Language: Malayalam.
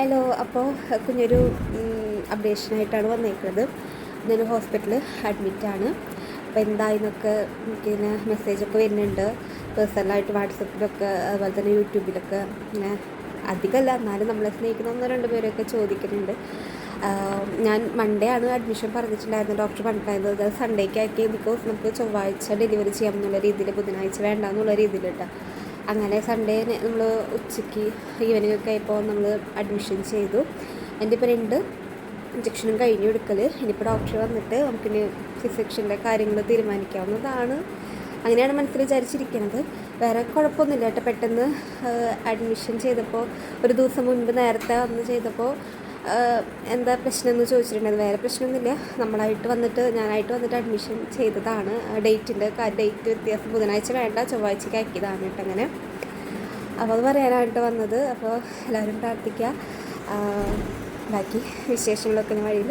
ഹലോ അപ്പോൾ കുഞ്ഞൊരു അപ്ഡേഷനായിട്ടാണ് വന്നേക്കുന്നത് ഞാൻ ഹോസ്പിറ്റലിൽ അഡ്മിറ്റാണ്. അപ്പോൾ എന്തായെന്നൊക്കെ എനിക്കിങ്ങനെ മെസ്സേജൊക്കെ വരുന്നുണ്ട്. പേഴ്സണലായിട്ട് വാട്സപ്പിലൊക്കെ അതുപോലെ തന്നെ യൂട്യൂബിലൊക്കെ ഇങ്ങനെ അധികമല്ല എന്നാലും നമ്മളെ സ്നേഹിക്കുന്ന ഒന്നോ രണ്ട് പേരൊക്കെ ചോദിക്കുന്നുണ്ട്. ഞാൻ മൺഡേ ആണ് അഡ്മിഷൻ പറഞ്ഞിട്ടുണ്ടായിരുന്നു ഡോക്ടർ പറഞ്ഞിട്ടുണ്ടായിരുന്നത് അത് സൺഡേക്ക് ആക്കി ബിക്കോസ് നമുക്ക് ചൊവ്വാഴ്ച ഡെലിവറി ചെയ്യാം എന്നുള്ള രീതിയിൽ ബുധനാഴ്ച വേണ്ട എന്നുള്ള രീതിയിൽ കേട്ടോ. അങ്ങനെ സൺഡേ നമ്മൾ ഉച്ചയ്ക്ക് ഈവനിങ് ഒക്കെ ആയപ്പോൾ നമ്മൾ അഡ്മിഷൻ ചെയ്തു. എന്റെ ഇപ്പോൾ രണ്ട് ഇഞ്ചക്ഷനും കഴിഞ്ഞു എടുക്കൽ ഇനിയിപ്പോൾ ഡോക്ടർ വന്നിട്ട് നമുക്കിനി ഫിസിക്ഷന്റെ കാര്യങ്ങൾ തീരുമാനിക്കാവുന്നതാണ്. അങ്ങനെയാണ് മനസ്സിൽ വിചാരിച്ചിരിക്കുന്നത് വേറെ കുഴപ്പമൊന്നുമില്ല കേട്ടോ. പെട്ടെന്ന് അഡ്മിഷൻ ചെയ്തപ്പോൾ ഒരു ദിവസം മുൻപ് നേരത്തെ വന്ന് ചെയ്തപ്പോൾ എന്താ പ്രശ്നം എന്ന് ചോദിച്ചിട്ടുണ്ടെങ്കിൽ വേറെ പ്രശ്നമൊന്നുമില്ല. നമ്മളായിട്ട് വന്നിട്ട് ഞാനായിട്ട് വന്നിട്ട് അഡ്മിഷൻ ചെയ്തതാണ്. ഡേറ്റിന്റെ ഡേറ്റ് വ്യത്യാസം ബുധനാഴ്ച വേണ്ട ചൊവ്വാഴ്ചയ്ക്ക് ആക്കിയതാണ് കേട്ടോ അങ്ങനെ. അപ്പോൾ അത് പറയാനായിട്ട് വന്നത്. അപ്പോൾ എല്ലാവരും പ്രാർത്ഥിക്കുക ബാക്കി വിശേഷങ്ങളൊക്കെ വഴിയിൽ